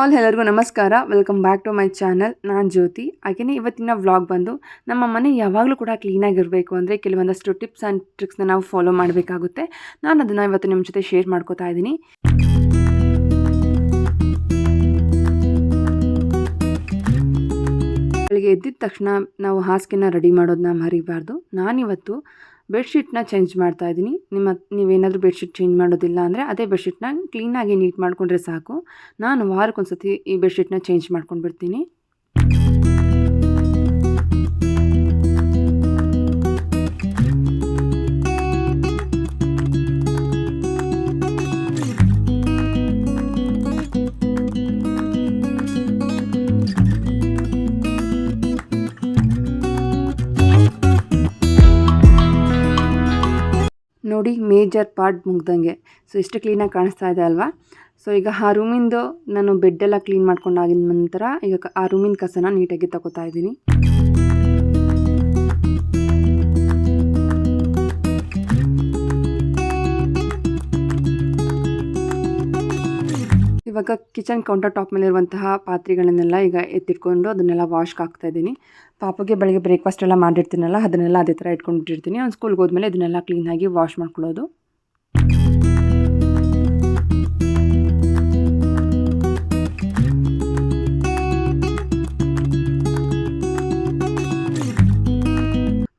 All ಎಲ್ಲರಿಗೂ ನಮಸ್ಕಾರ. Welcome back to my channel ನಾನು ಜ್ಯೋತಿ. ಹಾಗೆಯೇ ಇವತ್ತಿನ ವ್ಲಾಗ್ ಬಂದು ನಮ್ಮ ಮನೆ ಯಾವಾಗಲೂ ಕೂಡ ಕ್ಲೀನಾಗಿರಬೇಕು ಅಂದರೆ ಕೆಲವೊಂದಷ್ಟು ಟಿಪ್ಸ್ ಆ್ಯಂಡ್ ಟ್ರಿಕ್ಸ್ನ ನಾವು ಫಾಲೋ ಮಾಡಬೇಕಾಗುತ್ತೆ. ನಾನು ಅದನ್ನು ಇವತ್ತು ನಿಮ್ಮ ಜೊತೆ ಶೇರ್ ಮಾಡ್ಕೋತಾ ಇದ್ದೀನಿ. ಬೆಳಿಗ್ಗೆ ಎದ್ದಿದ ತಕ್ಷಣ ನಾವು ಹಾಸಿಗೆನ ರೆಡಿ ಮಾಡೋದನ್ನ ಮರಿಬಾರ್ದು. ನಾನಿವತ್ತು ಬೆಡ್ಶೀಟ್ನ ಚೇಂಜ್ ಮಾಡ್ತಾ ಇದ್ದೀನಿ. ನಿಮ್ಮ, ನೀವೇನಾದರೂ ಬೆಡ್ಶೀಟ್ ಚೇಂಜ್ ಮಾಡೋದಿಲ್ಲ ಅಂದರೆ ಅದೇ ಬೆಡ್ಶೀಟ್ನ ಕ್ಲೀನಾಗಿ ನೀಟ್ ಮಾಡಿಕೊಂಡ್ರೆ ಸಾಕು. ನಾನು ವಾರಕ್ಕೊಂದ್ಸತಿ ಈ ಬೆಡ್ಶೀಟ್ನ ಚೇಂಜ್ ಮಾಡ್ಕೊಂಡು ಬಿಡ್ತೀನಿ ಮೇಜರ್ ಪಾರ್ಟ್ ಮುಗ್ದಂಗೆ. ಸೊ ಇಷ್ಟು ಕ್ಲೀನಾಗಿ ಕಾಣಿಸ್ತಾ ಇದೆ ಅಲ್ವಾ? ಸೊ ಈಗ ಆ ರೂಮಿಂದು ನಾನು ಬೆಡ್ಡೆಲ್ಲ ಕ್ಲೀನ್ ಮಾಡ್ಕೊಂಡಾಗಿದ ನಂತರ ಈಗ ಆ ರೂಮಿನ ಕಸನ ನೀಟಾಗಿ ತಗೋತಾ ಇದ್ದೀನಿ. ಇವಾಗ ಕಿಚನ್ ಕೌಂಟರ್ ಟಾಪ್ ಮೇಲಿರುವಂತಹ ಪಾತ್ರೆಗಳನ್ನೆಲ್ಲ ಈಗ ಎತ್ತಿಟ್ಕೊಂಡು ಅದನ್ನೆಲ್ಲ ವಾಶ್ಗೆ ಹಾಕ್ತಾ ಇದ್ದೀನಿ. ಪಾಪಗೆ ಬೆಳಗ್ಗೆ ಬ್ರೇಕ್ಫಾಸ್ಟ್ ಎಲ್ಲ ಮಾಡಿರ್ತೀನಲ್ಲ, ಅದನ್ನೆಲ್ಲ ಅದೇ ಥರ ಇಟ್ಕೊಂಡಿರ್ತೀನಿ. ಅವ್ನು ಸ್ಕೂಲ್ಗೆ ಹೋದ್ಮೇಲೆ ಇದನ್ನೆಲ್ಲ ಕ್ಲೀನಾಗಿ ವಾಶ್ ಮಾಡ್ಕೊಳ್ಳೋದು.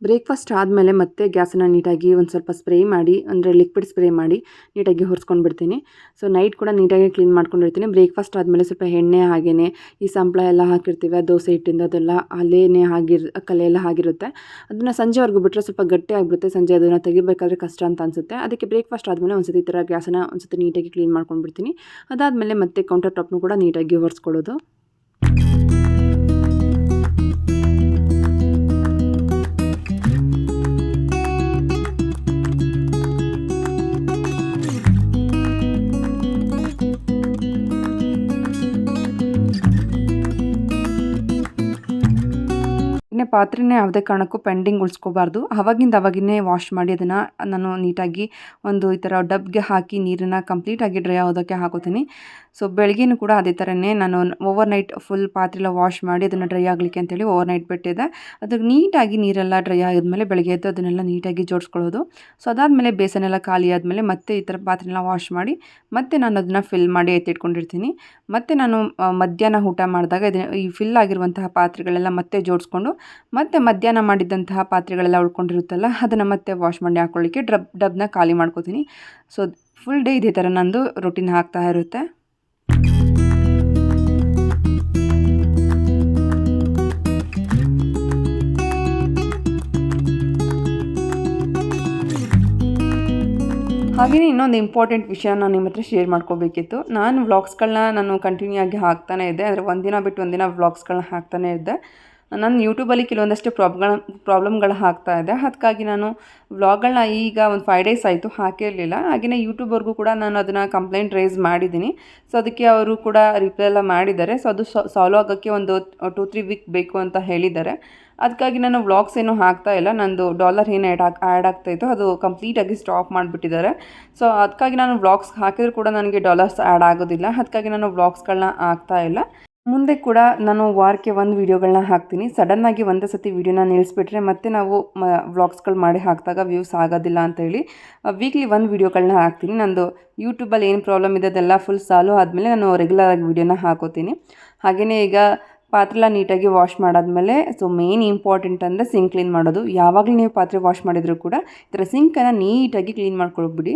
ಬ್ರೇಕ್ಫಾಸ್ಟ್ ಆದಮೇಲೆ ಮತ್ತೆ ಗ್ಯಾಸನ್ನು ನೀಟಾಗಿ ಒಂದು ಸ್ವಲ್ಪ ಸ್ಪ್ರೇ ಮಾಡಿ, ಅಂದರೆ ಲಿಕ್ವಿಡ್ ಸ್ಪ್ರೇ ಮಾಡಿ ನೀಟಾಗಿ ಹೊರಿಸ್ಕೊಂಡು ಬಿಡ್ತೀನಿ ಸೊ ನೈಟ್ ಕೂಡ ನೀಟಾಗಿ ಕ್ಲೀನ್ ಮಾಡ್ಕೊಂಡಿರ್ತೀನಿ. ಬ್ರೇಕ್ಫಾಸ್ಟ್ ಆದಮೇಲೆ ಸ್ವಲ್ಪ ಎಣ್ಣೆ ಹಾಗೇನೆ, ಈ ಸಂಪಳ ಎಲ್ಲ ಹಾಕಿರ್ತೀವಿ ಆ ದೋಸೆ ಹಿಟ್ಟಿಂದ ಅದೆಲ್ಲ ಅಲ್ಲೇ ಆಗಿರ್ ಕಲೆ ಎಲ್ಲ ಆಗಿರುತ್ತೆ ಅದನ್ನು ಸಂಜೆವರೆಗೂ ಬಿಟ್ಟರೆ ಸ್ವಲ್ಪ ಗಟ್ಟಿ ಆಗಿಬಿಡುತ್ತೆ. ಸಂಜೆ ಅದನ್ನು ತೆಗಿಬೇಕಾದ್ರೆ ಕಷ್ಟ ಅಂತ ಅನಿಸುತ್ತೆ. ಅದಕ್ಕೆ ಬ್ರೇಕ್ಫಾಸ್ಟ್ ಆದಮೇಲೆ ಒಂದ್ಸತಿ ಈ ಥರ ಗ್ಯಾಸನ್ನು ಒಂದ್ಸತಿ ನೀಟಾಗಿ ಕ್ಲೀನ್ ಮಾಡ್ಕೊಂಡು ಬಿಡ್ತೀನಿ ಅದಾದಮೇಲೆ ಮತ್ತೆ ಕೌಂಟರ್ ಟಾಪ್ನು ಕೂಡ ನೀಟಾಗಿ ಒರೆಸ್ಕೊಳ್ಳೋದು ಪಾತ್ರೆನೇ ಯಾವುದೇ ಕಾರಣಕ್ಕೂ ಪೆಂಡಿಂಗ್ ಉಳಿಸ್ಕೋಬಾರ್ದು. ಅವಾಗಿಂದ ಅವಾಗಿನೇ ವಾಶ್ ಮಾಡಿ ಅದನ್ನು ನಾನು ನೀಟಾಗಿ ಒಂದು ಈ ಥರ ಡಬ್ಗೆ ಹಾಕಿ ನೀರನ್ನು ಕಂಪ್ಲೀಟಾಗಿ ಡ್ರೈ ಆಗೋದಕ್ಕೆ ಹಾಕೋತೀನಿ. ಸೊ ಬೆಳಗ್ಗೆನೂ ಕೂಡ ಅದೇ ಥರನೇ ನಾನು ಓವರ್ ನೈಟ್ ಫುಲ್ ಪಾತ್ರೆಲ್ಲ ವಾಶ್ ಮಾಡಿ ಅದನ್ನು ಡ್ರೈ ಆಗಲಿಕ್ಕೆ ಅಂತೇಳಿ ಓವರ್ ನೈಟ್ ಬಿಟ್ಟಿದ್ದೆ. ಅದಕ್ಕೆ ನೀಟಾಗಿ ನೀರೆಲ್ಲ ಡ್ರೈ ಆಗಿದ್ಮೇಲೆ ಬೆಳಗ್ಗೆ ಎದ್ದು ಅದನ್ನೆಲ್ಲ ನೀಟಾಗಿ ಜೋಡಿಸ್ಕೊಳ್ಳೋದು. ಸೊ ಅದಾದಮೇಲೆ ಬೇಸನೆಲ್ಲ ಖಾಲಿ ಆದಮೇಲೆ ಮತ್ತೆ ಈ ಥರ ಪಾತ್ರೆನ ವಾಶ್ ಮಾಡಿ ಮತ್ತೆ ನಾನು ಅದನ್ನು ಫಿಲ್ ಮಾಡಿ ಎತ್ತಿಟ್ಕೊಂಡಿರ್ತೀನಿ. ಮತ್ತು ನಾನು ಮಧ್ಯಾಹ್ನ ಊಟ ಮಾಡಿದಾಗ ಇದನ್ನು ಈ ಫಿಲ್ ಆಗಿರುವಂತಹ ಪಾತ್ರೆಗಳೆಲ್ಲ ಮತ್ತೆ ಜೋಡಿಸ್ಕೊಂಡು ಮತ್ತೆ ಮಧ್ಯಾಹ್ನ ಮಾಡಿದ್ದಂತಹ ಪಾತ್ರೆಗಳೆಲ್ಲ ಉಳ್ಕೊಂಡಿರುತ್ತಲ್ಲ, ಅದನ್ನು ಮತ್ತೆ ವಾಶ್ ಮಾಡಿ ಹಾಕ್ಕೊಳ್ಳಿಕ್ಕೆ ಡ್ರಬ್ ಡಬ್ನ ಖಾಲಿ ಮಾಡ್ಕೋತೀನಿ. ಸೊ ಫುಲ್ ಡೇ ಇದೇ ಥರ ನಂದು ರೊಟೀನ್ ಹಾಕ್ತಾ ಇರುತ್ತೆ. ಹಾಗೆಯೇ ಇನ್ನೊಂದು ಇಂಪಾರ್ಟೆಂಟ್ ವಿಷಯ ನಾನು ನಿಮ್ಮ ಹತ್ರ ಶೇರ್ ಮಾಡ್ಕೋಬೇಕಿತ್ತು. ನಾನು ವ್ಲಾಗ್ಸ್ಗಳನ್ನ ನಾನು ಕಂಟಿನ್ಯೂ ಆಗಿ ಹಾಕ್ತಾನೆ ಇದ್ದೆ. ಅಂದರೆ ಒಂದಿನ ಬಿಟ್ಟು ಒಂದಿನ ವ್ಲಾಗ್ಸ್ಗಳನ್ನ ಹಾಕ್ತಾನೆ ಇದ್ದೆ. ನಾನು ಯೂಟ್ಯೂಬಲ್ಲಿ ಕೆಲವೊಂದಷ್ಟು ಪ್ರಾಬ್ಗಳ ಪ್ರಾಬ್ಲಮ್ಗಳು ಹಾಕ್ತಾ ಇದೆ. ಅದಕ್ಕಾಗಿ ನಾನು ವ್ಲಾಗ್ಗಳನ್ನ ಈಗ ಒಂದು ಫೈವ್ ಡೇಸ್ ಆಯಿತು ಹಾಕಿರಲಿಲ್ಲ. ಹಾಗೆಯೇ ಯೂಟ್ಯೂಬರ್ಗೂ ಕೂಡ ನಾನು ಅದನ್ನು ಕಂಪ್ಲೇಂಟ್ ರೈಸ್ ಮಾಡಿದ್ದೀನಿ. ಸೊ ಅದಕ್ಕೆ ಅವರು ಕೂಡ ರಿಪ್ಲೈ ಎಲ್ಲ ಮಾಡಿದ್ದಾರೆ. ಸೊ ಅದು ಸಾಲ್ವ್ ಆಗೋಕ್ಕೆ ಒಂದು ಟೂ ತ್ರೀ ವೀಕ್ ಬೇಕು ಅಂತ ಹೇಳಿದ್ದಾರೆ. ಅದಕ್ಕಾಗಿ ನಾನು ವ್ಲಾಗ್ಸ್ ಏನೂ ಹಾಕ್ತಾ ಇಲ್ಲ. ನಂದು ಡಾಲರ್ ಏನು ಆ್ಯಡ್ ಆಗಿ ಆ್ಯಡ್ ಆಗ್ತಾಯಿತ್ತು ಅದು ಕಂಪ್ಲೀಟಾಗಿ ಸ್ಟಾಪ್ ಮಾಡಿಬಿಟ್ಟಿದ್ದಾರೆ. ಸೊ ಅದಕ್ಕಾಗಿ ನಾನು ವ್ಲಾಗ್ಸ್ ಹಾಕಿದ್ರು ಕೂಡ ನನಗೆ ಡಾಲರ್ಸ್ ಆ್ಯಡ್ ಆಗೋದಿಲ್ಲ. ಅದಕ್ಕಾಗಿ ನಾನು ವ್ಲಾಗ್ಸ್ಗಳನ್ನ ಹಾಕ್ತಾ ಇಲ್ಲ. ಮುಂದೆ ಕೂಡ ನಾನು ವಾರಕ್ಕೆ ಒಂದು ವೀಡಿಯೋಗಳನ್ನ ಹಾಕ್ತೀನಿ. ಸಡನ್ನಾಗಿ ಒಂದೇ ಸತಿ ವೀಡಿಯೋನ ನಿಲ್ಲಿಸ್ಬಿಟ್ರೆ ಮತ್ತೆ ನಾವು ಮ, ವ್ಲಾಗ್ಸ್ಗಳು ಮಾಡಿ ಹಾಕಿದಾಗ ವ್ಯೂಸ್ ಆಗೋದಿಲ್ಲ ಅಂತ ಹೇಳಿ ವೀಕ್ಲಿ ಒಂದು ವೀಡಿಯೋಗಳನ್ನ ಹಾಕ್ತೀನಿ. ನಂದು ಯೂಟ್ಯೂಬಲ್ಲಿ ಏನು ಪ್ರಾಬ್ಲಮ್ ಇದೆ ಅದೆಲ್ಲ ಫುಲ್ ಸಾಲ್ವ್ ಆದಮೇಲೆ ನಾನು ರೆಗ್ಯುಲರ್ ಆಗಿ ವೀಡಿಯೋನ ಹಾಕೋತೀನಿ. ಹಾಗೆಯೇ ಈಗ ಪಾತ್ರೆಲ್ಲ ನೀಟಾಗಿ ವಾಶ್ ಮಾಡಾದ್ಮೇಲೆ ಸೊ ಮೇನ್ ಇಂಪಾರ್ಟೆಂಟ್ ಅಂದರೆ ಸಿಂಕ್ ಕ್ಲೀನ್ ಮಾಡೋದು. ಯಾವಾಗಲೂ ನೀವು ಪಾತ್ರೆ ವಾಶ್ ಮಾಡಿದರೂ ಕೂಡ ಈ ಥರ ಸಿಂಕನ್ನು ನೀಟಾಗಿ ಕ್ಲೀನ್ ಮಾಡ್ಕೊಳ್ಬಿಡಿ.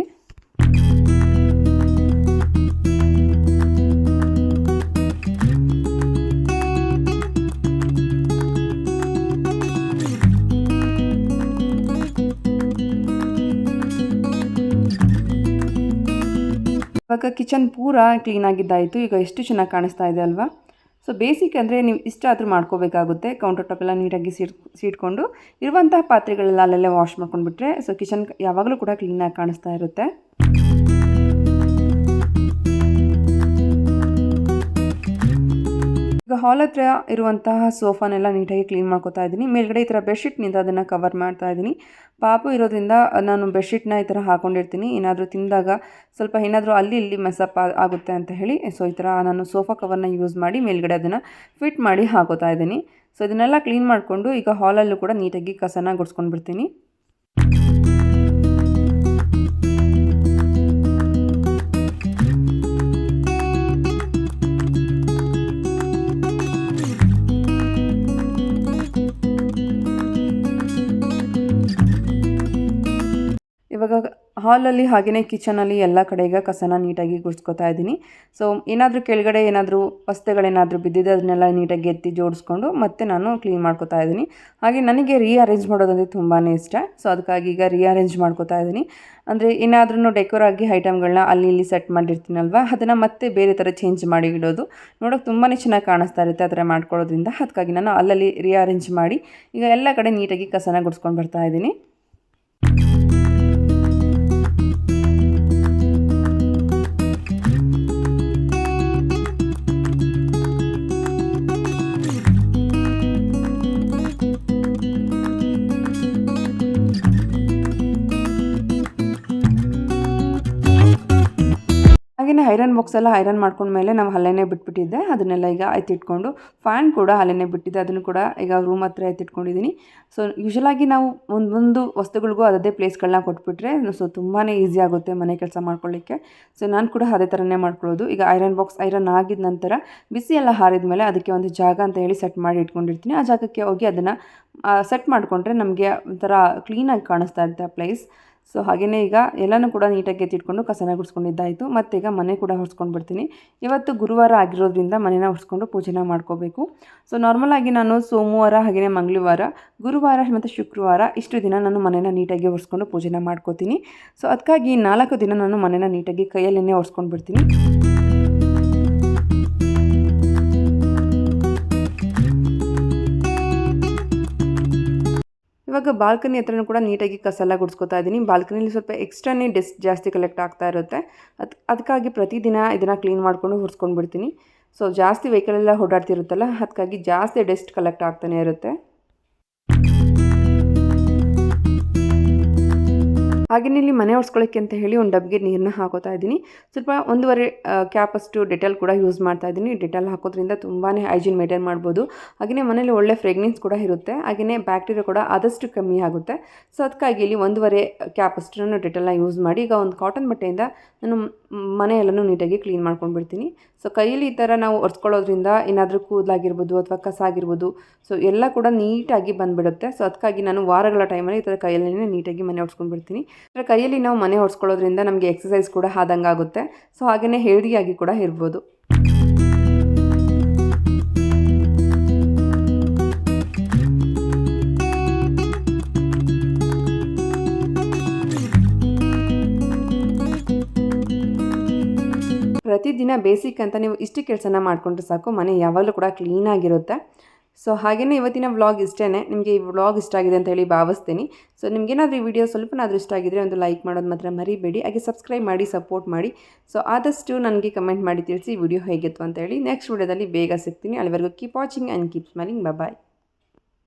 ಇವಾಗ ಕಿಚನ್ ಪೂರ ಕ್ಲೀನ್ ಆಗಿದ್ದಾಯಿತು. ಈಗ ಎಷ್ಟು ಚೆನ್ನಾಗಿ ಕಾಣಿಸ್ತಾ ಇದೆ ಅಲ್ವಾ? ಸೊ ಬೇಸಿಕ್ ಅಂದರೆ ನೀವು ಇಷ್ಟ ಆದರೂ ಮಾಡ್ಕೋಬೇಕಾಗುತ್ತೆ. ಕೌಂಟರ್ ಟಾಪ್ ಎಲ್ಲ ನೀಟಾಗಿ ಸೀಟ್ ಸೀಟ್ಕೊಂಡು ಇರುವಂತಹ ಪಾತ್ರೆಗಳೆಲ್ಲ ಅಲ್ಲೆಲ್ಲ ವಾಶ್ ಮಾಡ್ಕೊಂಡ್ಬಿಟ್ರೆ ಸೊ ಕಿಚನ್ ಯಾವಾಗಲೂ ಕೂಡ ಕ್ಲೀನಾಗಿ ಕಾಣಿಸ್ತಾ ಇರುತ್ತೆ. ಹಾಲ್ ಹತ್ರ ಇರುವಂತಹ ಸೋಫಾನೆಲ್ಲ ನೀಟಾಗಿ ಕ್ಲೀನ್ ಮಾಡ್ಕೊತಾ ಇದ್ದೀನಿ. ಮೇಲ್ಗಡೆ ಈ ಥರ ಬೆಡ್ಶೀಟ್ನಿಂದ ಅದನ್ನು ಕವರ್ ಮಾಡ್ತಾ ಇದ್ದೀನಿ. ಪಾಪು ಇರೋದ್ರಿಂದ ನಾನು ಬೆಡ್ಶೀಟ್ನ ಈ ಥರ ಹಾಕೊಂಡಿರ್ತೀನಿ. ಏನಾದರೂ ತಿಂದಾಗ ಸ್ವಲ್ಪ ಏನಾದರೂ ಅಲ್ಲಿ ಇಲ್ಲಿ ಮೆಸಪ್ ಆಗುತ್ತೆ ಅಂತ ಹೇಳಿ ಸೊ ಈ ಥರ ನಾನು ಸೋಫಾ ಕವರ್ನ ಯೂಸ್ ಮಾಡಿ ಮೇಲ್ಗಡೆ ಅದನ್ನು ಫಿಟ್ ಮಾಡಿ ಹಾಕೋತಾ ಇದ್ದೀನಿ. ಸೊ ಇದನ್ನೆಲ್ಲ ಕ್ಲೀನ್ ಮಾಡಿಕೊಂಡು ಈಗ ಹಾಲಲ್ಲೂ ಕೂಡ ನೀಟಾಗಿ ಕಸನ ಗುಡ್ಸ್ಕೊಂಡು ಇವಾಗ ಹಾಲಲ್ಲಿ ಹಾಗೆಯೇ ಕಿಚನಲ್ಲಿ ಎಲ್ಲ ಕಡೆ ಈಗ ಕಸನ ನೀಟಾಗಿ ಗುಡ್ಸ್ಕೊತಾ ಇದ್ದೀನಿ. ಸೊ ಏನಾದರೂ ಕೆಳಗಡೆ ಏನಾದರೂ ವಸ್ತುಗಳೇನಾದರೂ ಬಿದ್ದಿದೆ, ಅದನ್ನೆಲ್ಲ ನೀಟಾಗಿ ಎತ್ತಿ ಜೋಡಿಸ್ಕೊಂಡು ಮತ್ತೆ ನಾನು ಕ್ಲೀನ್ ಮಾಡ್ಕೊತಾ ಇದ್ದೀನಿ. ಹಾಗೆ ನನಗೆ ರೀಅರೇಂಜ್ ಮಾಡೋದಂದರೆ ತುಂಬಾ ಇಷ್ಟ. ಸೊ ಅದಕ್ಕಾಗಿ ಈಗ ರೀಅರೇಂಜ್ ಮಾಡ್ಕೊತಾ ಇದ್ದೀನಿ. ಅಂದರೆ ಏನಾದ್ರೂ ಡೆಕೋರ್ ಆಗಿ ಐಟಮ್ಗಳನ್ನ ಅಲ್ಲಿ ಇಲ್ಲಿ ಸೆಟ್ ಮಾಡಿರ್ತೀನಲ್ವ, ಅದನ್ನು ಮತ್ತೆ ಬೇರೆ ಥರ ಚೇಂಜ್ ಮಾಡಿ ಇಡೋದು. ನೋಡೋಕೆ ತುಂಬಾ ಚೆನ್ನಾಗಿ ಕಾಣಿಸ್ತಾ ಇರುತ್ತೆ ಆ ಥರ ಮಾಡ್ಕೊಳ್ಳೋದ್ರಿಂದ. ಅದಕ್ಕಾಗಿ ನಾನು ಅಲ್ಲಲ್ಲಿ ರೀಅರೇಂಜ್ ಮಾಡಿ ಈಗ ಎಲ್ಲ ಕಡೆ ನೀಟಾಗಿ ಕಸನ ಗುಡ್ಸ್ಕೊಂಡು ಬರ್ತಾ ಇದ್ದೀನಿ. ಹಾಗೆಯೇ ಐರನ್ ಬಾಕ್ಸ್ ಎಲ್ಲ ಐರನ್ ಮಾಡ್ಕೊಂಡ್ಮೇಲೆ ನಾವು ಹಲ್ಲೆನೇ ಬಿಟ್ಬಿಟ್ಟಿದ್ದೆ. ಅದನ್ನೆಲ್ಲ ಈಗ ಎತ್ತಿಟ್ಕೊಂಡು, ಫ್ಯಾನ್ ಕೂಡ ಹಲ್ಲೆನೇ ಬಿಟ್ಟಿದ್ದೆ ಅದನ್ನು ಕೂಡ ಈಗ ರೂಮ್ ಹತ್ರ ಎತ್ತಿಟ್ಕೊಂಡಿದ್ದೀನಿ. ಸೊ ಯೂಶಲಾಗಿ ನಾವು ಒಂದೊಂದು ವಸ್ತುಗಳಿಗೂ ಅದೇ ಪ್ಲೇಸ್ಗಳನ್ನ ಕೊಟ್ಬಿಟ್ರೆ ಸೊ ತುಂಬಾ ಈಸಿ ಆಗುತ್ತೆ ಮನೆ ಕೆಲಸ ಮಾಡ್ಕೊಳ್ಳಿಕ್ಕೆ ಸೊ ನಾನು ಕೂಡ ಅದೇ ಥರನೇ ಮಾಡ್ಕೊಳ್ಳೋದು. ಈಗ ಐರನ್ ಬಾಕ್ಸ್ ಐರನ್ ಆಗಿದ ನಂತರ ಬಿಸಿ ಎಲ್ಲ ಹಾರಿದ ಮೇಲೆ ಅದಕ್ಕೆ ಒಂದು ಜಾಗ ಅಂತ ಹೇಳಿ ಸೆಟ್ ಮಾಡಿ ಇಟ್ಕೊಂಡಿರ್ತೀನಿ. ಆ ಜಾಗಕ್ಕೆ ಹೋಗಿ ಅದನ್ನು ಸೆಟ್ ಮಾಡಿಕೊಂಡ್ರೆ ನಮಗೆ ಒಂಥರ ಕ್ಲೀನಾಗಿ ಕಾಣಿಸ್ತಾ ಇರುತ್ತೆ ಆ ಪ್ಲೇಸ್ ಸೊ ಹಾಗೆಯೇ ಈಗ ಎಲ್ಲನೂ ಕೂಡ ನೀಟಾಗಿ ಎತ್ತಿಟ್ಕೊಂಡು ಕಸನ ಗುಡಿಸ್ಕೊಂಡಿದ್ದಾಯಿತು. ಮತ್ತು ಈಗ ಮನೆ ಕೂಡ ಹೊಡ್ಸ್ಕೊಂಡು ಬಿಡ್ತೀನಿ. ಇವತ್ತು ಗುರುವಾರ ಆಗಿರೋದ್ರಿಂದ ಮನೆನ ಹೊಡ್ಸ್ಕೊಂಡು ಪೂಜೆನ ಮಾಡ್ಕೋಬೇಕು. ಸೊ ನಾರ್ಮಲಾಗಿ ನಾನು ಸೋಮವಾರ ಹಾಗೆಯೇ ಮಂಗಳವಾರ, ಗುರುವಾರ ಮತ್ತು ಶುಕ್ರವಾರ ಇಷ್ಟು ದಿನ ನಾನು ಮನೇನ ನೀಟಾಗಿ ಒರೆಸ್ಕೊಂಡು ಪೂಜೆನ ಮಾಡ್ಕೋತೀನಿ. ಸೊ ಅದಕ್ಕಾಗಿ ನಾಲ್ಕು ದಿನ ನಾನು ಮನೆನ ನೀಟಾಗಿ ಕೈಯಲ್ಲೇ ಒರೆಸ್ಕೊಂಡು ಬಿಡ್ತೀನಿ. ಇವಾಗ ಬಾಲ್ಕನಿ ಹತ್ರನೂ ಕೂಡ ನೀಟಾಗಿ ಕಸ ಎಲ್ಲ ಗುಡಿಸ್ಕೊತಾ ಇದ್ದೀನಿ. ಬಾಲ್ಕನಿಲಿ ಸ್ವಲ್ಪ ಎಕ್ಸ್ಟ್ರಾನೇ ಡೆಸ್ಟ್ ಜಾಸ್ತಿ ಕಲೆಕ್ಟ್ ಆಗ್ತಾ ಇರುತ್ತೆ. ಅದು ಅದಕ್ಕಾಗಿ ಪ್ರತಿದಿನ ಇದನ್ನು ಕ್ಲೀನ್ ಮಾಡಿಕೊಂಡು ಹುರ್ಸ್ಕೊಂಡು ಬಿಡ್ತೀನಿ ಸೊ ಜಾಸ್ತಿ ವೆಹಿಕಲೆಲ್ಲ ಓಡಾಡ್ತಿರುತ್ತಲ್ಲ ಅದಕ್ಕಾಗಿ ಜಾಸ್ತಿ ಡೆಸ್ಟ್ ಕಲೆಕ್ಟ್ ಆಗ್ತಾನೆ ಇರುತ್ತೆ. ಹಾಗೆಯೇ ಇಲ್ಲಿ ಮನೆ ಒರೆಸ್ಕೊಳ್ಳೋಕ್ಕೆ ಅಂತ ಹೇಳಿ ಒಂದು ಡಬ್ಗೆ ನೀರನ್ನ ಹಾಕೋತಾ ಇದ್ದೀನಿ. ಸ್ವಲ್ಪ ಒಂದೂವರೆ ಕ್ಯಾಪಷ್ಟು ಡೆಟಲ್ ಕೂಡ ಯೂಸ್ ಮಾಡ್ತಾ ಇದ್ದೀನಿ. ಡೆಟಲ್ ಹಾಕೋದ್ರಿಂದ ತುಂಬಾ ಹೈಜೀನ್ ಮೇಂಟೈನ್ ಮಾಡ್ಬೋದು. ಹಾಗೆಯೇ ಮನೇಲಿ ಒಳ್ಳೆ ಫ್ರೆಗ್ನೆನ್ಸ್ ಕೂಡ ಇರುತ್ತೆ. ಹಾಗೆಯೇ ಬ್ಯಾಕ್ಟೀರಿಯಾ ಕೂಡ ಆದಷ್ಟು ಕಮ್ಮಿ ಆಗುತ್ತೆ. ಸೊ, ಅದಕ್ಕಾಗಿ ಇಲ್ಲಿ ಒಂದೂವರೆ ಕ್ಯಾಪಷ್ಟು ನಾನು ಡೆಟಾಲ್ನ ಯೂಸ್ ಮಾಡಿ. ಈಗ ಒಂದು ಕಾಟನ್ ಬಟ್ಟೆಯಿಂದ ನಾನು ಮನೆಯೆಲ್ಲನೂ ನೀಟಾಗಿ ಕ್ಲೀನ್ ಮಾಡ್ಕೊಂಡು ಬಿಡ್ತೀನಿ ಸೊ ಕೈಯಲ್ಲಿ ಈ ಥರ ನಾವು ಒರೆಸ್ಕೊಳ್ಳೋದ್ರಿಂದ ಏನಾದರೂ ಕೂದಲಾಗಿರ್ಬೋದು ಅಥವಾ ಕಸ ಆಗಿರ್ಬೋದು ಸೊ ಎಲ್ಲ ಕೂಡ ನೀಟಾಗಿ ಬಂದುಬಿಡುತ್ತೆ. ಸೊ ಅದಕ್ಕಾಗಿ ನಾನು ವಾರಗಳ ಟೈಮಲ್ಲಿ ಈ ಥರ ಕೈಯಲ್ಲೇ ನೀಟಾಗಿ ಮನೆ ಒಡ್ಸ್ಕೊಂಡು ಬಿಡ್ತೀನಿ ಕೈಯಲ್ಲಿ ನಾವು ಮನೆ ಹೊಡ್ಸ್ಕೊಳ್ಳೋದ್ರಿಂದ ನಮಗೆ ಎಕ್ಸಸೈಸ್ ಕೂಡ ಆದಂಗೆ ಆಗುತ್ತೆ ಸೊ ಹಾಗೆಯೇ ಹೆಲ್ದಿಯಾಗಿ ಕೂಡ ಇರ್ಬೋದು. ಪ್ರತಿದಿನ ಬೇಸಿಕ್ ಅಂತ ನೀವು ಇಷ್ಟು ಕೆಲಸನ ಮಾಡಿಕೊಂಡ್ರೆ ಸಾಕು, ಮನೆ ಯಾವಾಗಲೂ ಕೂಡ ಕ್ಲೀನಾಗಿರುತ್ತೆ ಸೊ ಹಾಗೆಯೇ ಇವತ್ತಿನ ವ್ಲಾಗ್ ಇಷ್ಟೇ ನಿಮಗೆ ಈ ವ್ಲಾಗ್ ಇಷ್ಟ ಆಗಿದೆ ಅಂತ ಹೇಳಿ ಭಾವಿಸ್ತೀನಿ. ಸೊ ನಿಮಗೇನಾದರೂ ಈ ವಿಡಿಯೋ ಸ್ವಲ್ಪನಾದರೂ ಇಷ್ಟ ಆಗಿದ್ರೆ ಒಂದು ಲೈಕ್ ಮಾಡೋದು ಮಾತ್ರ ಮರಿಬೇಡಿ. ಹಾಗೆ ಸಬ್ಸ್ಕ್ರೈಬ್ ಮಾಡಿ ಸಪೋರ್ಟ್ ಮಾಡಿ. ಸೊ ಆದಷ್ಟು ನನಗೆ ಕಮೆಂಟ್ ಮಾಡಿ ತಿಳಿಸಿ ವಿಡಿಯೋ ಹೇಗಿತ್ತು ಅಂತ ಹೇಳಿ. ನೆಕ್ಸ್ಟ್ ವಿಡಿಯೋದಲ್ಲಿ ಬೇಗ ಸಿಗ್ತೀನಿ. ಅಲ್ಲಿವರೆಗೂ keep watching and keep smiling bye